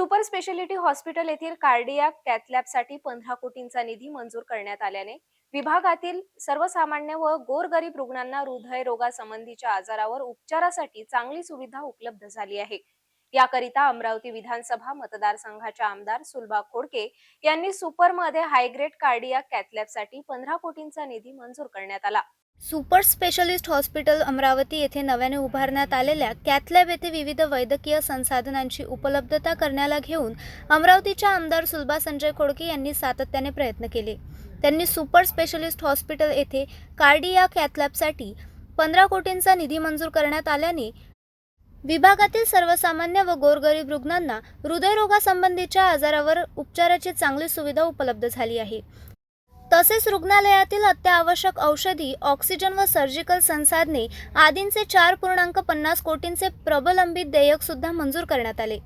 Super speciality hospital येथील cardiac कॅथलॅबसाठी पंधरा कोटींचा निधी मंजूर करण्यात आल्याने विभागातील सर्वसामान्य व गोरगरीब रुग्णांना हृदयरोगासंबंधीच्या आजारावर उपचारासाठी चांगली सुविधा उपलब्ध झाली आहे. याकरिता अमरावती विधानसभा मतदारसंघाच्या आमदार सुलभा खोडके यांनी सुपरमध्ये हायग्रेड कार्डिया कॅथलॅबसाठी पंधरा कोटींचा निधी मंजूर करण्यात आला. सुपर स्पेशलिस्ट हॉस्पिटल अमरावती येथे नव्याने उभारण्यात आलेल्या कॅथलॅब येथे विविध वैद्यकीय संसाधनांची उपलब्धता करण्याला घेऊन अमरावतीच्या आमदार सुलभा संजय खोडके यांनी सातत्याने प्रयत्न केले. त्यांनी सुपर स्पेशलिस्ट हॉस्पिटल येथे कार्डिया कॅथलॅबसाठी पंधरा कोटींचा निधी मंजूर करण्यात आल्याने विभागातील सर्वसामान्य व गोरगरीब रुग्णांना हृदयरोगासंबंधीच्या आजारावर उपचाराची चांगली सुविधा उपलब्ध झाली आहे. तसेच रुग्णालयातील अत्यावश्यक औषधी ऑक्सिजन व सर्जिकल संसाधने आदींचे चार पूर्णांक पन्नास कोटींचे प्रबलंबित देयक सुद्धा मंजूर करण्यात आले.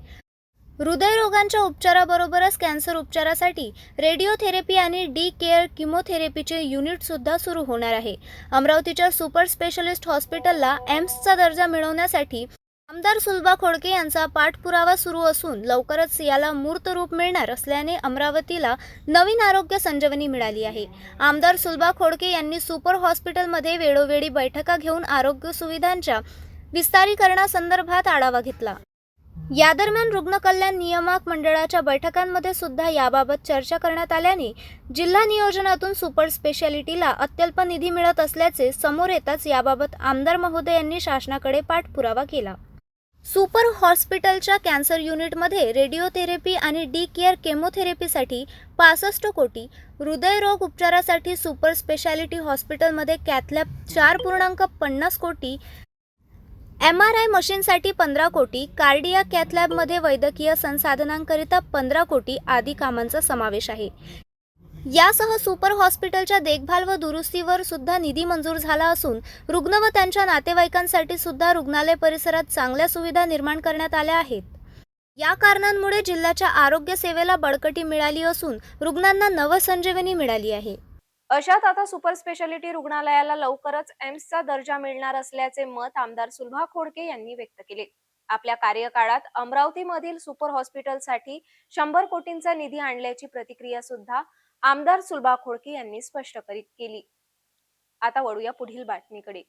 हृदयरोगांच्या उपचाराबरोबरच कॅन्सर उपचारासाठी रेडिओथेरपी आणि डी केअर किमोथेरपीचे युनिट सुद्धा सुरू होणार आहे. अमरावतीच्या सुपर स्पेशलिस्ट हॉस्पिटलला एम्सचा दर्जा मिळवण्यासाठी आमदार सुलभा खोडके यांचा पाठपुरावा सुरू असून लवकरच याला मूर्त रूप मिळणार असल्याने अमरावतीला नवीन आरोग्य संजीवनी मिळाली आहे. आमदार सुलभा खोडके यांनी सुपर हॉस्पिटलमध्ये वेळोवेळी बैठका घेऊन आरोग्य सुविधांच्या विस्तारीकरणासंदर्भात आढावा घेतला. या दरम्यान रुग्ण कल्याण नियामक मंडळाच्या बैठकांमध्ये सुद्धा याबाबत चर्चा करण्यात आल्याने जिल्हा नियोजनातून सुपर स्पेशालिटीला अत्यल्प निधी मिळत असल्याचे समोर येताच याबाबत आमदार महोदय यांनी शासनाकडे पाठपुरावा केला. सुपर हॉस्पिटलच्या कॅन्सर युनिटमध्ये रेडिओथेरपी आणि डी केअर केमोथेरपीसाठी पासष्ट कोटी. हृदयरोग उपचारासाठी सुपर स्पेशालिटी हॉस्पिटलमध्ये कॅथलॅब चार पूर्णांक पन्नास कोटी. एम आर आय मशीनसाठी पंधरा कोटी. कार्डिया कॅथलॅबमध्ये वैद्यकीय संसाधनांकरिता पंधरा कोटी आदी कामांचा समावेश आहे. यासह सुपर हॉस्पिटलच्या देखभाल व दुरुस्तीवर सुद्धा निधी मंजूर झाला असून रुग्ण व त्यांच्या नातेवाईकांसाठी सुद्धा रुग्णालय परिसरात चांगल्या सुविधा निर्माण करण्यात आल्या आहेत. या कारणांमुळे जिल्ह्याच्या आरोग्य सेवेला बळकटी मिळाली असून रुग्णांना नवसंजीवनी मिळाली आहे. अशात आता सुपर स्पेशालिटी रुग्णालयाला लवकरच एम्सचा दर्जा मिळणार असल्याचे मत आमदार सुलभा खोडके यांनी व्यक्त केले. आपल्या कार्यकाळात अमरावतीमधील सुपर हॉस्पिटलसाठी शंभर कोटींचा निधी आणल्याची प्रतिक्रिया सुद्धा आमदार सुलभा खोडके यांनी स्पष्ट करीत केली. आता वळूया पुढील बातमीकडे.